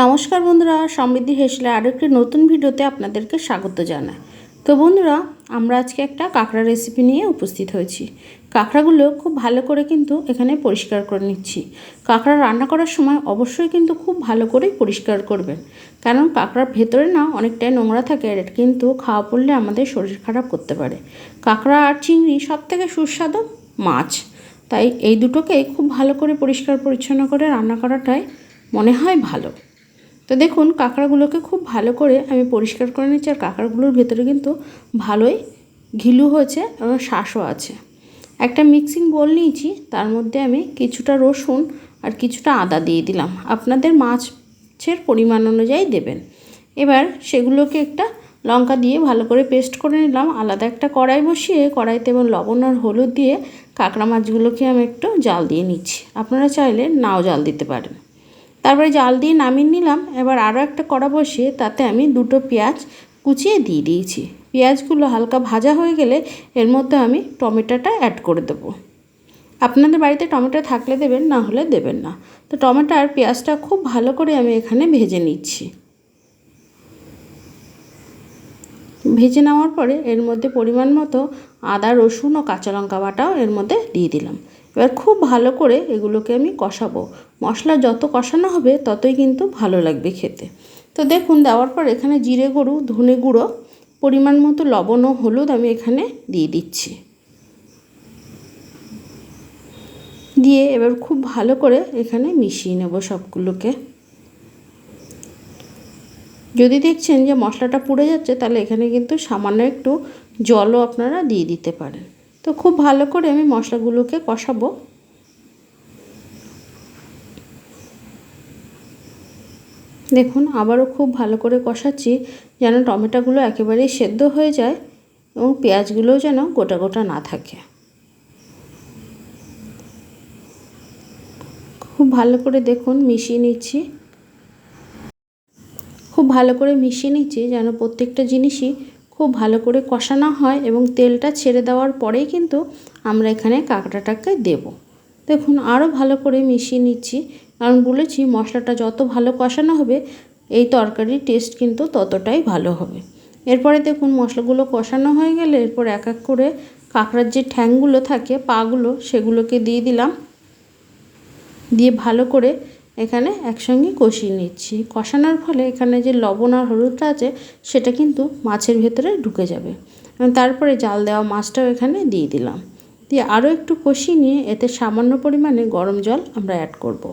নমস্কার বন্ধুরা, সমৃদ্ধি হেসলে আরও একটি নতুন ভিডিওতে আপনাদেরকে স্বাগত জানাই। তো বন্ধুরা, আমরা আজকে একটা কাঁকড়া রেসিপি নিয়ে উপস্থিত হয়েছি। কাঁকড়াগুলো খুব ভালো করে কিন্তু এখানে পরিষ্কার করে নিচ্ছি। কাঁকড়া রান্না করার সময় অবশ্যই কিন্তু খুব ভালো করেই পরিষ্কার করবেন। কারণ কাঁকড়ার ভেতরে না অনেকটাই নোংরা থাকে, আর কিন্তু খাওয়া পড়লে আমাদের শরীর খারাপ করতে পারে। কাঁকড়া আর চিংড়ি সব থেকে সুস্বাদু মাছ। তাই এই দুটোকে খুব ভালো করে পরিষ্কার পরিচ্ছন্ন করে রান্না করাটাই মনে হয় ভালো। তো দেখুন, কাঁকড়াগুলোকে খুব ভালো করে আমি পরিষ্কার করে নিচ্ছি আর কাঁকড়াগুলোর ভেতরে কিন্তু ভালোই ঘিলু হয়েছে এবং শ্বাসও আছে। একটা মিক্সিং বোল নিয়েছি, তার মধ্যে আমি কিছুটা রসুন আর কিছুটা আদা দিয়ে দিলাম। আপনাদের মাছের পরিমাণ অনুযায়ী দেবেন। এবার সেগুলোকে একটা লঙ্কা দিয়ে ভালো করে পেস্ট করে নিলাম। আলাদা একটা কড়াই বসিয়ে, কড়াইতে এবং লবণ আর হলুদ দিয়ে কাঁকড়া মাছগুলোকে আমি একটু জাল দিয়ে নিচ্ছি। আপনারা চাইলে নাও জাল দিতে পারেন। তারপরে জাল দিয়ে নামিয়ে নিলাম। এবার আরও একটা কড়া বসিয়ে তাতে আমি দুটো পেঁয়াজ কুচিয়ে দিয়ে দিয়েছি। পেঁয়াজগুলো হালকা ভাজা হয়ে গেলে এর মধ্যে আমি টমেটোটা অ্যাড করে দেবো। আপনাদের বাড়িতে টমেটো থাকলে দেবেন, না হলে দেবেন না। তো টমেটো আর পেঁয়াজটা খুব ভালো করে আমি এখানে ভেজে নিচ্ছি। ভেজে নেওয়ার পরে এর মধ্যে পরিমাণ মতো আদা, রসুন ও কাঁচা লঙ্কা বাটাও এর মধ্যে দিয়ে দিলাম। এবার খুব ভালো করে এগুলোকে আমি কষাবো। মশলা যত কষানো হবে ততই কিন্তু ভালো লাগবে খেতে। তো দেখুন, দেওয়ার পর এখানে জিরে গরু ধনে গুঁড়ো, পরিমাণ মতো লবণ ও হলুদ আমি এখানে দিয়ে দিচ্ছি। দিয়ে এবার খুব ভালো করে এখানে মিশিয়ে নেব সবগুলোকে। যদি দেখছেন যে মশলাটা পুড়ে যাচ্ছে, তাহলে এখানে কিন্তু সামান্য একটু জলও আপনারা দিয়ে দিতে পারেন। তো খুব ভালো করে আমি মশলাগুলোকে কষাবো। দেখুন, আবারও খুব ভালো করে কষাচ্ছি যেন টমেটোগুলো একেবারেই সেদ্ধ হয়ে যায় এবং পেঁয়াজগুলোও যেন গোটা গোটা না থাকে। খুব ভালো করে দেখুন মিশিয়ে নিচ্ছি। খুব ভালো করে মিশিয়ে নিচ্ছি যেন প্রত্যেকটা জিনিসই খুব ভালো করে কষানো হয় এবং তেলটা ছেড়ে দেওয়ার পরেই কিন্তু আমরা এখানে কাঁকড়াটাকে দেব। দেখুন আরও ভালো করে মিশিয়ে নিচ্ছি। কারণ বলেছি, মশলাটা যত ভালো কষানো হবে, এই তরকারির টেস্ট কিন্তু ততটাই ভালো হবে। এরপরে দেখুন, মশলাগুলো কষানো হয়ে গেলে এরপর এক এক করে কাঁকড়ার যে ঠ্যাংগুলো থাকে, পাগুলো, সেগুলোকে দিয়ে দিলাম। দিয়ে ভালো করে এখানে একসঙ্গে কষিয়ে নিচ্ছি। কষানোর ফলে এখানে যে লবণ আর হলুদটা আছে, সেটা কিন্তু মাছের ভেতরে ঢুকে যাবে। তারপরে জাল দেওয়া মাছটাও এখানে দিয়ে দিলাম। দিয়ে আরও একটু কষিয়ে নিয়ে এতে সামান্য পরিমাণে গরম জল আমরা অ্যাড করব।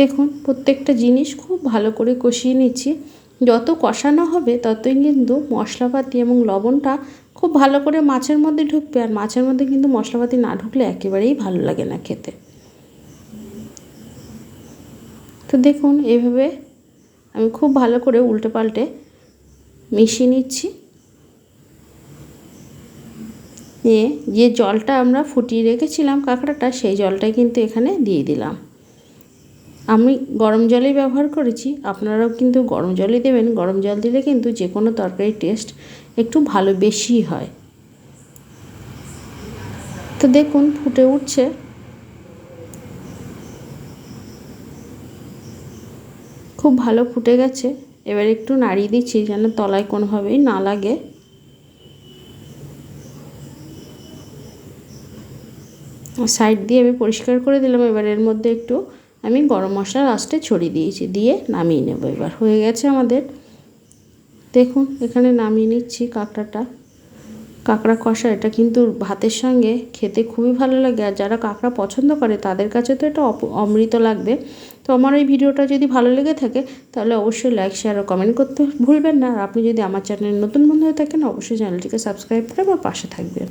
দেখুন, প্রত্যেকটা জিনিস খুব ভালো করে কষিয়ে নিচ্ছি। যত কষানো হবে, ততই কিন্তু মশলাপাতি এবং লবণটা খুব ভালো করে মাছের মধ্যে ঢুকবে আর মাছের মধ্যে কিন্তু মশলাপাতি না ঢুকলে একেবারেই ভালো লাগে না খেতে। তো দেখুন এইভাবে আমি খুব ভালো করে উল্টে পাল্টে মিশিয়ে নিচ্ছি। নিয়ে যে জলটা আমরা ফুটিয়ে রেখেছিলাম কাঁকড়াটা, সেই জলটাই কিন্তু এখানে দিয়ে দিলাম। আমি গরম জলেই ব্যবহার করেছি, আপনারাও কিন্তু গরম জলই দেবেন। গরম জল দিলে কিন্তু যে কোনো তরকারির টেস্ট একটু ভালো বেশি হয়। তো দেখুন, ফুটে উঠছে। খুব ভালো ফুটে গেছে। এবার একটু নাড়িয়ে দিচ্ছি যেন তলায় কোনোভাবেই না লাগে। সাইড দিয়ে আমি পরিষ্কার করে দিলাম। এবার এর মধ্যে একটু আমি গরম মশলা লাস্টে ছড়িয়ে দিয়েছি, দিয়ে নামিয়ে নেব। এবার হয়ে গেছে আমাদের। দেখুন, এখানে নামিয়ে নিচ্ছি কাঁকড়াটা। কাঁকড়া কষা, এটা কিন্তু ভাতের সঙ্গে খেতে খুবই ভালো লাগে। আর যারা কাঁকড়া পছন্দ করে, তাদের কাছে তো এটা অমৃত লাগবে। তো আমার এই ভিডিওটা যদি ভালো লেগে থাকে, তাহলে অবশ্যই লাইক শেয়ার ও কমেন্ট করতে ভুলবেন না। আর আপনি যদি আমার চ্যানেলে নতুন বন্ধু হয়ে থাকেন, অবশ্যই চ্যানেলটিকে সাবস্ক্রাইব করে আমার পাশে থাকবেন।